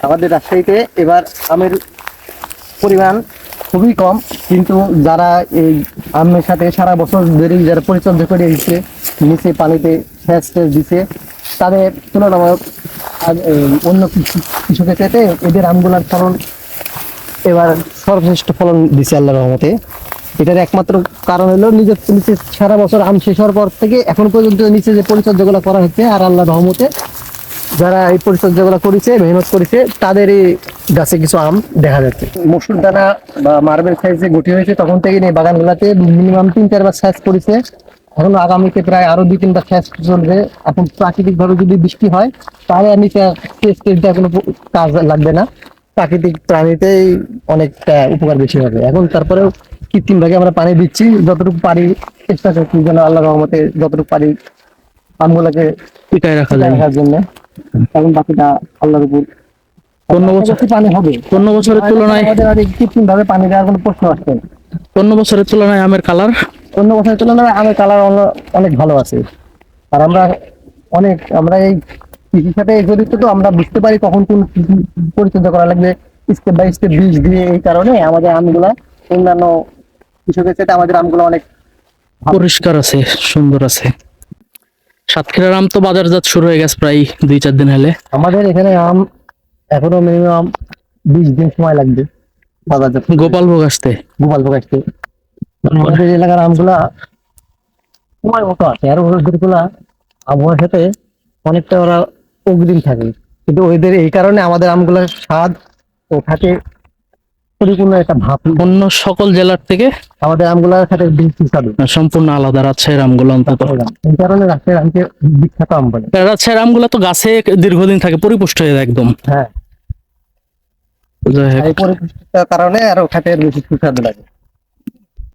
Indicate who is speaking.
Speaker 1: আমাদের রাজশাহীতে এবার আমের পরিমাণ খুবই কম, কিন্তু যারা এই আমের সাথে সারা বছর ধরে যারা পরিচর্যা করে দিচ্ছে নিচে পানিতে সেচ টেচ দিছে, তাদের তুলনামূলক অন্য কৃষি- কৃষকের চাইতে এদের আমগুলার ফলন এবার সর্বশ্রেষ্ঠ ফলন দিছে আল্লাহ রহমতে। এটার একমাত্র কারণ হলো নিজের নিচে সারা বছর আম শেষ হওয়ার পর থেকে এখন পর্যন্ত নিচে যে পরিচর্যাগুলো করা হচ্ছে আর আল্লাহ রহমতে যারা এই পরিচর্যাগুলো করেছে মেহনত করেছে তাদেরই গাছে কিছু আম দেখা যাচ্ছে। মসুর দানা বা মার্বেল সাইজে গুটি হয়েছে তখন থেকে এই বাগানগুলোতে মিনিমাম তিন চারবার সাইজ করেছে। এখন আগামীতে প্রায় আরও দুই তিনবার সাইজ চলবে। এখন প্রাকৃতিক ভাবে যদি বৃষ্টি হয় তাহলে আমি টেস্টের কোনো কাজ লাগবে না। প্রাকৃতিক প্রাণীতেই অনেকটা উপকার বেশি হবে। এখন তারপরেও কৃত্রিম ভাবে আমরা পানি দিচ্ছি। যতটুকু পারি চেষ্টা করছি যেন আল্লাহ রহমতে যতটুকু পারি আমগুলাকে
Speaker 2: টিকায় রাখা যায়।
Speaker 1: রাখার জন্য। বাকিটা আল্লাহর উপর
Speaker 2: অন্য বছর
Speaker 1: পানি হবে।
Speaker 2: অন্য বছরের তুলনায়
Speaker 1: আমাদের আর কৃত্রিম ভাবে পানি দেওয়ার কোনো প্রশ্ন আসছে না।
Speaker 2: অন্য বছরের তুলনায় আমের কালার?
Speaker 1: অন্য বছরের তুলনায় আমের কালার অনেক ভালো আছে। আর আমরা অনেক আমরা এই কৃষির সাথে জড়িত তো আমরা বুঝতে পারি কখন কোন পরিচর্যা করা লাগবে। স্টেপ বাই স্টেপ বীজ দিয়ে এই কারণে আমাদের আমগুলা অন্যান্য কৃষকের সাথে আমাদের আমগুলো অনেক
Speaker 2: পরিষ্কার আছে সুন্দর আছে। সাতক্ষীরার আম তো বাজারজাত শুরু হয়ে গেছে প্রায় দুই চার দিন হলে।
Speaker 1: আমাদের এখানে আম এখনও মিনিমাম বিশ দিন সময় লাগবে বাজারজাত
Speaker 2: গোপাল ভোগ আসতে?
Speaker 1: গোপাল ভোগ আসতে আমাদের এলাকার আমগুলা সময় মতো আছে আর ওগুলা আবহাওয়ার সাথে অনেকটা ওরা অগ্রিম থাকে। কিন্তু ওদের এই কারণে আমাদের আমগুলার স্বাদ ও থাকে পরিপূর্ণ একটা ভাব।
Speaker 2: অন্য সকল জেলার থেকে
Speaker 1: আমাদের আমগুলার সাথে
Speaker 2: সম্পূর্ণ আলাদা রাজশাহীর আমগুলো অন্তত।
Speaker 1: এই কারণে রাজশাহীর আমকে বিখ্যাত আম বলে।
Speaker 2: রাজশাহীর আমগুলো তো গাছে দীর্ঘদিন থাকে পরিপুষ্ট হয়ে যায় একদম।
Speaker 1: হ্যাঁ। এই পরিপুষ্টিতার কারণে আর খাতে বেশি সুস্বাদু লাগে।